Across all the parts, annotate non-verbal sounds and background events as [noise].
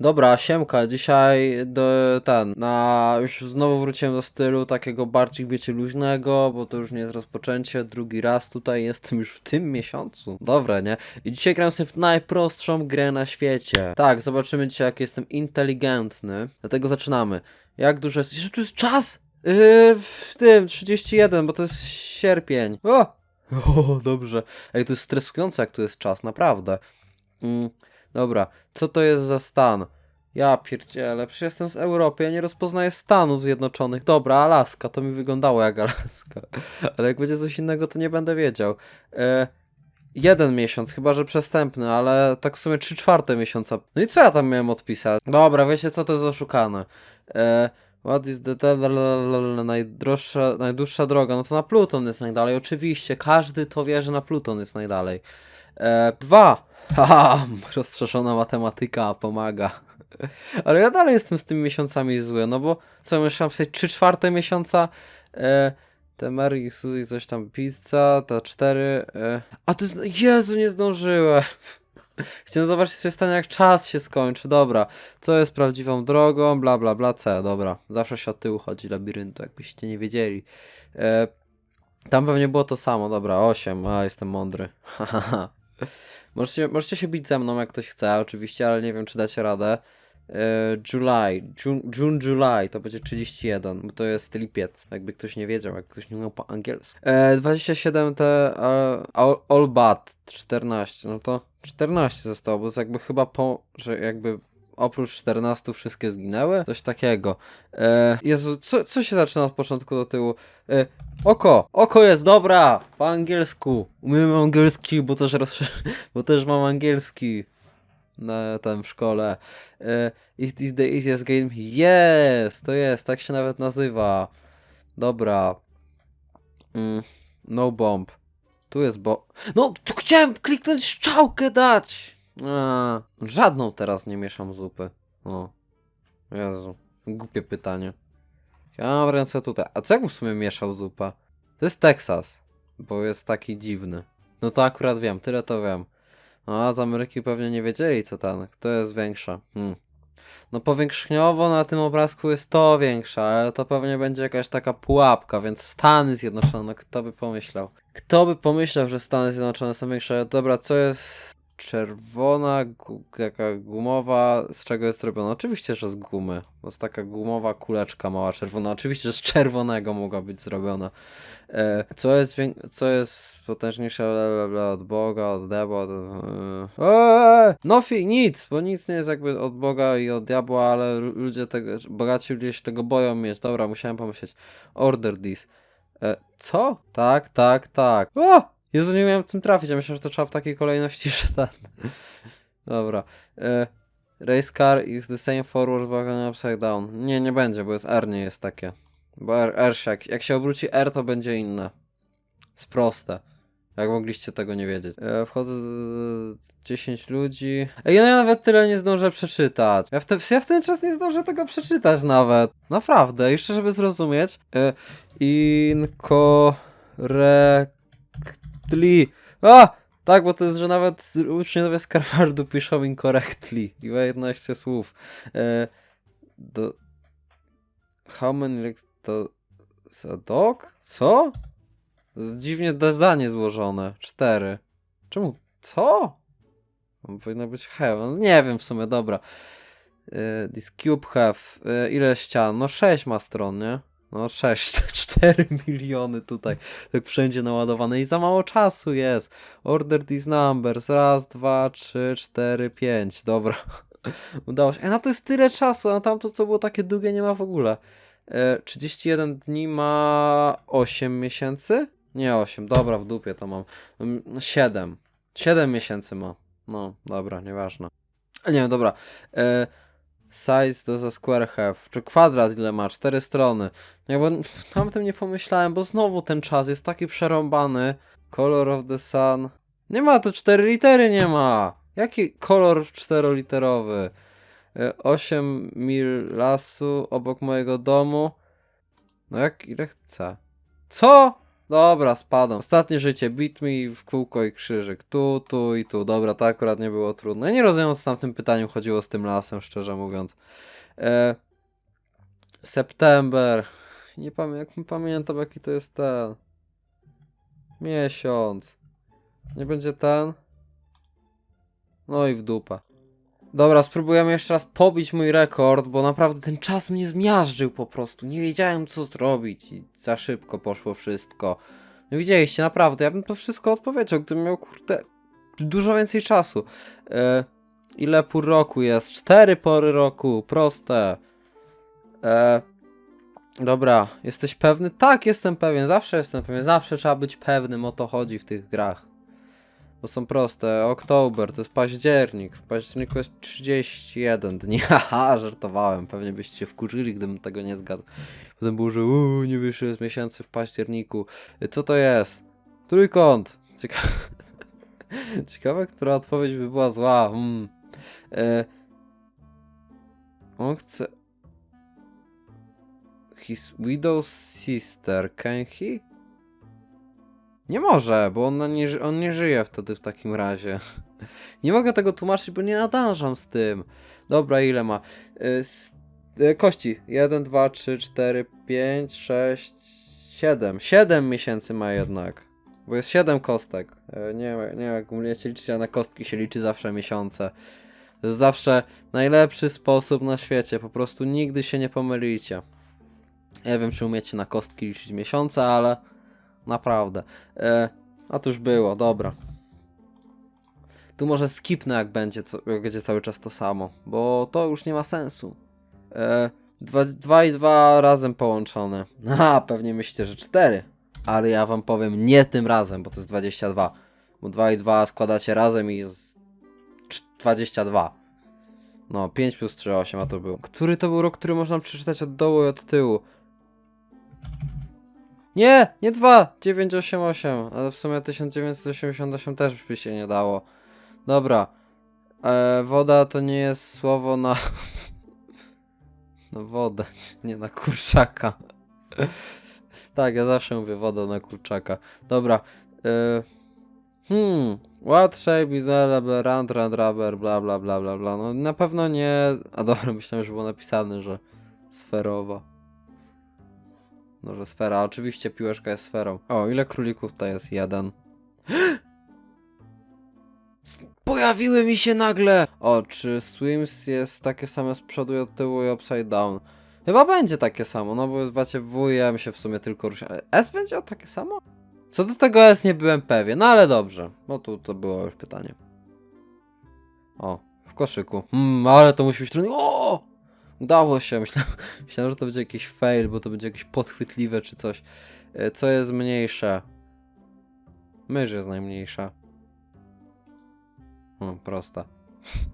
Dobra, siemka, dzisiaj do, ten, na, już znowu wróciłem do stylu takiego bardziej, wiecie, luźnego, bo to już nie jest rozpoczęcie, drugi raz tutaj jestem już w tym miesiącu. Dobre, nie? I dzisiaj gram sobie w najprostszą grę na świecie. Tak, zobaczymy dzisiaj, jak jestem inteligentny, dlatego zaczynamy. Jak dużo jest, Jezu, tu jest czas! Yy, w tym, 31, bo to jest sierpień. O! [laughs] O, dobrze. Ej, to jest stresujące, jak tu jest czas, naprawdę. Mm, dobra, co to jest za stan? Ja pierdzielę, przecież jestem z Europy, ja nie rozpoznaję Stanów Zjednoczonych. Dobra, Alaska, to mi wyglądało jak Alaska. [laughs] Ale jak będzie coś innego, to nie będę wiedział. E, jeden miesiąc, chyba że przestępny, ale tak w sumie trzy czwarte miesiąca. No i co ja tam miałem odpisać? Dobra, wiecie co, to jest oszukane. E, what is the najdroższa, najdłuższa droga? No to na Pluton jest najdalej, oczywiście. Każdy to wie, że na Pluton jest najdalej. E, dwa. [laughs] Haha, rozszerzona matematyka pomaga. [laughs] Ale ja dalej jestem z tymi miesiącami zły, no bo co, myślałem sobie 3 czwarte miesiąca, e, te Mary, Suzy, coś tam, pizza, ta 4, e, a to jest, Jezu, nie zdążyłem. [laughs] Chciałem zobaczyć, co się stanie, jak czas się skończy, dobra, co jest prawdziwą drogą, bla, bla, bla, C, dobra, zawsze się od tyłu chodzi labiryntu, jakbyście nie wiedzieli. E, tam pewnie było to samo, dobra, 8, a jestem mądry. Możecie, możecie się bić ze mną, jak ktoś chce, oczywiście, ale nie wiem, czy dacie radę. E, July, June, June, July, to będzie 31, bo to jest lipiec, jakby ktoś nie wiedział, jak ktoś nie miał po angielsku. E, 27 te all, all But 14, no to 14 zostało, bo jest jakby chyba po, że jakby oprócz 14 wszystkie zginęły, coś takiego. E, Jezu, co, co się zaczyna od początku do tyłu? E, oko, oko jest, dobra, po angielsku. Umiem angielski, bo też, [laughs] bo też mam angielski na tam w szkole. E, Is this the easiest game? Yes, to jest, tak się nawet nazywa. Dobra. Mm, no bomb. Tu jest bo... No, tu chciałem kliknąć strzałkę dać! A, żadną teraz nie mieszam zupy. O. Jezu. Głupie pytanie. Ja mam ręce tutaj. A co jakbym w sumie mieszał zupę? To jest Teksas. Bo jest taki dziwny. No to akurat wiem, tyle to wiem. No, a z Ameryki pewnie nie wiedzieli, co tam, kto jest większa. Hmm. No powierzchniowo na tym obrazku jest to większa, ale to pewnie będzie jakaś taka pułapka, więc Stany Zjednoczone, no kto by pomyślał? Kto by pomyślał, że Stany Zjednoczone są większe? Dobra, co jest czerwona, gu, jaka gumowa, z czego jest robiona? Oczywiście, że z gumy, bo jest taka gumowa kuleczka mała czerwona. Oczywiście, że z czerwonego mogła być zrobiona. E, co jest co jest potężniejsze bla, bla, bla, od Boga, od diabła, od... E, eee, no fi, nic, bo nic nie jest jakby od Boga i od diabła, ale lu- ludzie tego, bogaci ludzie się tego boją mieć. Dobra, musiałem pomyśleć. Order this. E, co? Tak, tak, tak. O! Jezu, nie miałem tym trafić, ja myślałem, że to trzeba w takiej kolejności, [laughs] że ten... Dobra. E, race car is the same forward back upside down. Nie, nie będzie, bo jest R nie jest takie. Bo R, R się, jak, jak się obróci R, to będzie inne. Jest proste. Jak mogliście tego nie wiedzieć. E, wchodzę z- 10 ludzi. Ej, ja nawet tyle nie zdążę przeczytać. Ja w, te, ja w ten czas nie zdążę tego przeczytać nawet. Naprawdę, jeszcze żeby zrozumieć. E, incorrectly. A! Tak, bo to jest, że nawet uczniowie z Harvardu piszą incorrectly. I ma 11 słów. E, do... How many legs to... a dog? Co? Dziwnie zdanie złożone. Cztery. Czemu? Co? No, Powinno być have. No, nie wiem w sumie, dobra. Y, This cube have. y, Ile ścian? No 6 ma stron, nie? No 6, 4 [laughs] miliony tutaj. Tak wszędzie naładowane i za mało czasu jest. Order these numbers. Raz, dwa, trzy, cztery, pięć. Dobra. [laughs] Udało się. E, no to jest tyle czasu, a tamto co było takie długie nie ma w ogóle. E, 31 dni ma 8 miesięcy? Nie 8, dobra, w dupie to mam. Mm, 7. 7 miesięcy ma. No, dobra, nieważne. A nie, dobra. E, size to za square have. Czy kwadrat ile ma? 4 strony. Bo tam tym nie pomyślałem, bo znowu ten czas jest taki przerąbany. Color of the sun. Nie ma, to 4 litery nie ma. Jaki kolor czteroliterowy? E, 8 mil lasu obok mojego domu. No jak ile chcę. Co? Dobra, spadam. Ostatnie życie, beat me w kółko i krzyżyk. Tu, tu i tu. Dobra, to akurat nie było trudne. Nie rozumiem, co tam tym pytaniem chodziło z tym lasem, szczerze mówiąc. E, September. Nie pamię jak pamiętam, jaki to jest ten. Miesiąc. Nie będzie ten? No i w dupę. Dobra, spróbujemy jeszcze raz pobić mój rekord, bo naprawdę ten czas mnie zmiażdżył po prostu. Nie wiedziałem co zrobić i za szybko poszło wszystko. No widzieliście, naprawdę, ja bym to wszystko odpowiedział, gdybym miał, kurde, dużo więcej czasu. E, ile pór roku jest? Cztery pory roku, proste. E, dobra, jesteś pewny? Tak, jestem pewien, zawsze jestem pewien, zawsze trzeba być pewnym, o to chodzi w tych grach. Bo są proste. Oktober to jest październik. W październiku jest 31 dni. [laughs] Haha, żartowałem. Pewnie byście się wkurzyli, gdybym tego nie zgadł. Potem było, że uuu, nie wyszły z miesięcy w październiku. Y, Co to jest? Trójkąt. Ciekawe, [laughs] Ciekawe która odpowiedź by była zła. Hmm. E... On chce... His widow's sister, can he? Nie może, bo on nie, on nie żyje wtedy w takim razie. [laughs] Nie mogę tego tłumaczyć, bo nie nadążam z tym. Dobra, ile ma? Y, s- y, Kości. 1, 2, 3, 4, 5, 6, 7. 7 miesięcy ma jednak. Bo jest 7 kostek. Y, Nie, wiem- nie wiem jak umiecie liczyć, a na kostki się liczy zawsze miesiące. To jest zawsze najlepszy sposób na świecie. Po prostu nigdy się nie pomylicie. Nie wiem, czy umiecie na kostki liczyć miesiące, ale naprawdę. E, a to już było, dobra. Tu może skipnę, jak będzie, co, jak będzie cały czas to samo, bo to już nie ma sensu. E, 2 i 2 razem połączone. [laughs] A, pewnie myślicie, że 4. Ale ja wam powiem nie tym razem, bo to jest 22. Bo 2 i 2 składacie razem i jest cz- 22. No, 5 plus 3, 8, a to był. Który to był rok, który można przeczytać od dołu i od tyłu? Nie, nie 2, 988, ale w sumie 1988 też by się nie dało. Dobra. E, woda to nie jest słowo na. [laughs] na wodę, [laughs] nie na kurczaka. [laughs] tak, ja zawsze mówię woda na kurczaka. Dobra. E, hmm. What shape is rubber, rand, rand, rubber, bla bla bla bla bla. No na pewno nie. A dobra, myślałem, że było napisane, że sferowa. No, że sfera. Oczywiście piłeczka jest sferą. O, ile królików to jest? Jeden. [gasps] Pojawiły mi się nagle! O, czy Swims jest takie same z przodu i od tyłu i upside down? Chyba będzie takie samo, no bo jest wacie W i M się w sumie tylko rusza. S będzie takie samo? Co do tego S nie byłem pewien, no ale dobrze. Bo tu to było już pytanie. O, w koszyku. Hmm, ale to musi być trudne. O! Udało się. Myślałem, [laughs] myślałem, że to będzie jakiś fail, bo to będzie jakieś podchwytliwe czy coś. E, Co jest mniejsze? Mysz jest najmniejsza. Hmm, prosta.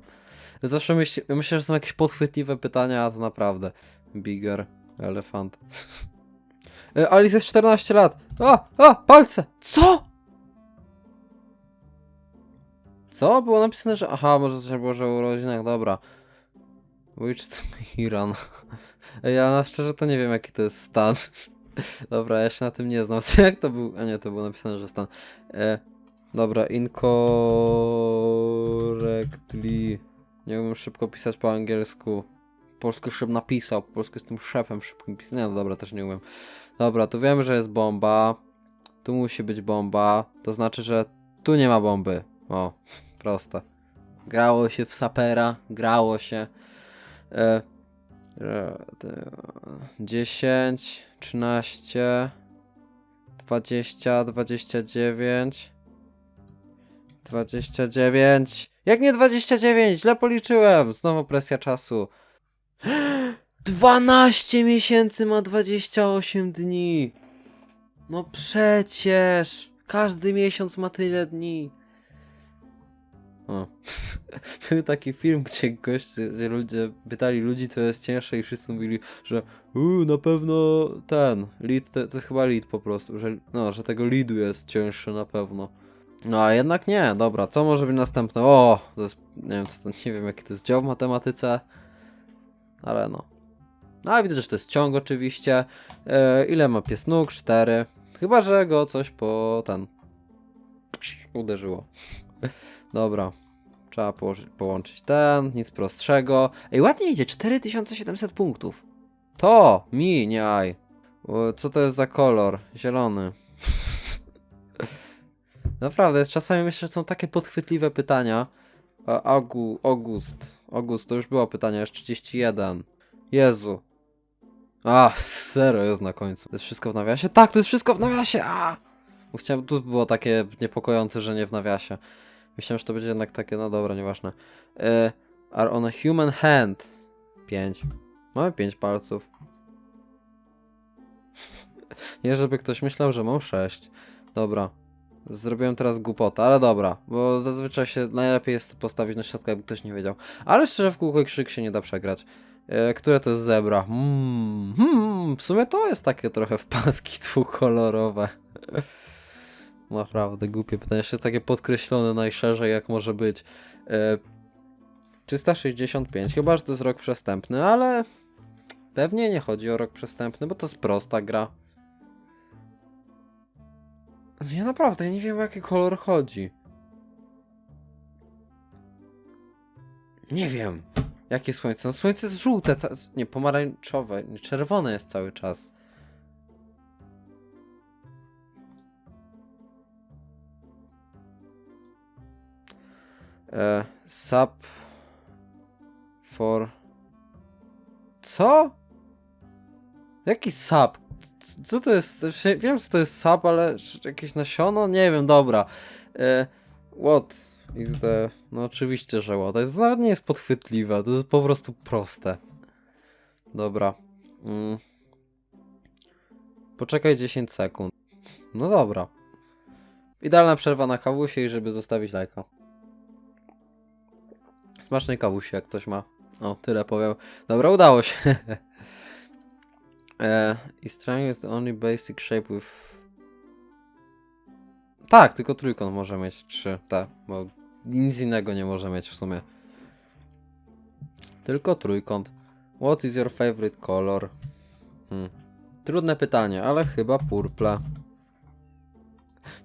[laughs] Zawsze myśl, myślę, że są jakieś podchwytliwe pytania, a to naprawdę. Bigger, elefant. [laughs] E, Alice jest 14 lat. A, a, palce! Co? Co? Było napisane, że... Aha, może coś było, że o dobra. Witch to Iran. Ja na szczerze to nie wiem jaki to jest stan. [laughs] Dobra, ja się na tym nie znam. [laughs] Jak to był? A nie, to było napisane, że stan. E, dobra, incorrectly. Nie umiem szybko pisać po angielsku. Po polsku bym napisał, po polsku jestem szefem szybkim pisania. No dobra, też nie umiem. Dobra, tu wiemy, że jest bomba. Tu musi być bomba. To znaczy, że tu nie ma bomby. O, [laughs] proste. Grało się w sapera, grało się. E, e, te- 10, 13, 20, 29, 29. Jak nie 29? Źle policzyłem. Znowu presja czasu. [gasps] 12 miesięcy ma 28 dni. No przecież. Każdy miesiąc ma tyle dni. O. [laughs] Był taki film, gdzie goście, gdzie ludzie pytali ludzi, co jest cięższe i wszyscy mówili, że uuu, na pewno ten, lead, to, to jest chyba lead po prostu, że, no, że tego leadu jest cięższe na pewno. No a jednak nie, dobra, co może być następne? O, to jest, nie wiem co to, nie wiem jaki to jest dział w matematyce, ale no. No ale widzę, że to jest ciąg oczywiście. E, ile ma pies nóg? Cztery. Chyba, że go coś po ten. uderzyło. [laughs] Dobra. Trzeba położyć, połączyć ten, nic prostszego. Ej, ładnie idzie, 4700 punktów. To, mi, nie Co to jest za kolor? Zielony. [laughs] Naprawdę, jest czasami myślę, że są takie podchwytliwe pytania. Agu, August. August, to już było pytanie, jest 31. Jezu. A, [laughs] zero jest na końcu. To jest wszystko w nawiasie? Tak, to jest wszystko w nawiasie! A! Chciałem, tu było takie niepokojące, że nie w nawiasie. Myślałem, że to będzie jednak takie, no dobra, nieważne. E, are on a human hand? 5. Mamy 5 palców. [laughs] Nie, żeby ktoś myślał, że mam 6. Dobra. Zrobiłem teraz głupotę, ale dobra, bo zazwyczaj się najlepiej jest postawić na środku, jakby ktoś nie wiedział. Ale szczerze w kółko i krzyk się nie da przegrać. E, które to jest zebra? Hmm, hmm, w sumie to jest takie trochę w paski [laughs] dwukolorowe. Naprawdę głupie pytanie, jeszcze jest takie podkreślone najszerzej jak może być. E, 365, chyba że to jest rok przestępny, ale pewnie nie chodzi o rok przestępny, bo to jest prosta gra. Ja naprawdę nie wiem o jaki kolor chodzi. Nie wiem. Jakie słońce? No słońce jest żółte, nie pomarańczowe, czerwone jest cały czas. E, sub for co? Jaki sub? Co to jest? Wiem, co to jest sub, ale jakieś nasiono? Nie wiem, dobra. E, what is the... No oczywiście, że what. To jest, nawet nie jest podchwytliwe, to jest po prostu proste. Dobra. Mm. Poczekaj 10 sekund. No dobra. Idealna przerwa na kawusie i żeby zostawić lajka. Smacznej kawusi, jak ktoś ma. O, tyle powiem. Dobra, udało się. [laughs] e, is triangle is the only basic shape with... Tak, tylko trójkąt może mieć trzy, tak, bo nic innego nie może mieć w sumie. Tylko trójkąt. What is your favorite color? Hmm. Trudne pytanie, ale chyba purple.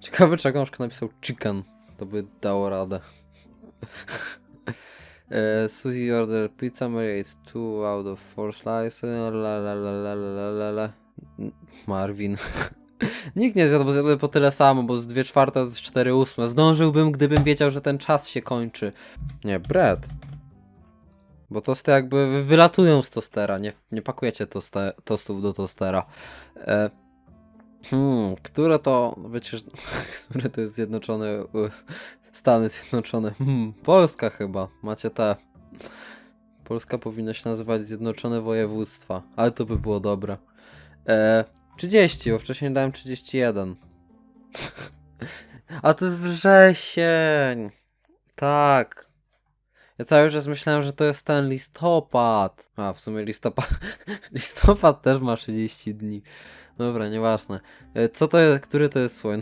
Ciekawe, czy jak na przykład napisał chicken, to by dało radę. [laughs] Uh, Susie ordered pizza, Mary ate two out of four slices. La la la la la la la. Marvin. [laughs] Nikt nie zjadł, bo zjadłem po tyle samo, bo z 2 czwarte z 4 ósme. Zdążyłbym, gdybym wiedział, że ten czas się kończy. Nie, bread. Bo tosty jakby wy- wylatują z tostera, nie, nie pakujecie toste, tostów do tostera. E, hmm, które to, wiecie, [laughs] które to jest zjednoczone, Stany Zjednoczone, hmm, Polska chyba, macie te. Polska powinna się nazywać Zjednoczone Województwa, ale to by było dobre. E, 30, bo wcześniej dałem 31. [laughs] A to jest wrzesień. Tak. Ja cały czas myślałem, że to jest ten listopad. A, w sumie listopad. [laughs] listopad też ma 30 dni. Dobra, nieważne. E, Co to jest, który to jest słoń?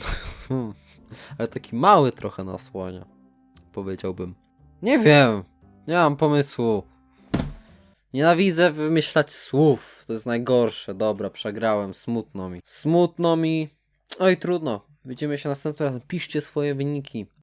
[laughs] Ale taki mały trochę na słonia. Powiedziałbym. Nie wiem. Nie mam pomysłu. Nienawidzę wymyślać słów. To jest najgorsze. Dobra, przegrałem. Smutno mi. Smutno mi. Oj, trudno. Widzimy się następnym razem. Piszcie swoje wyniki.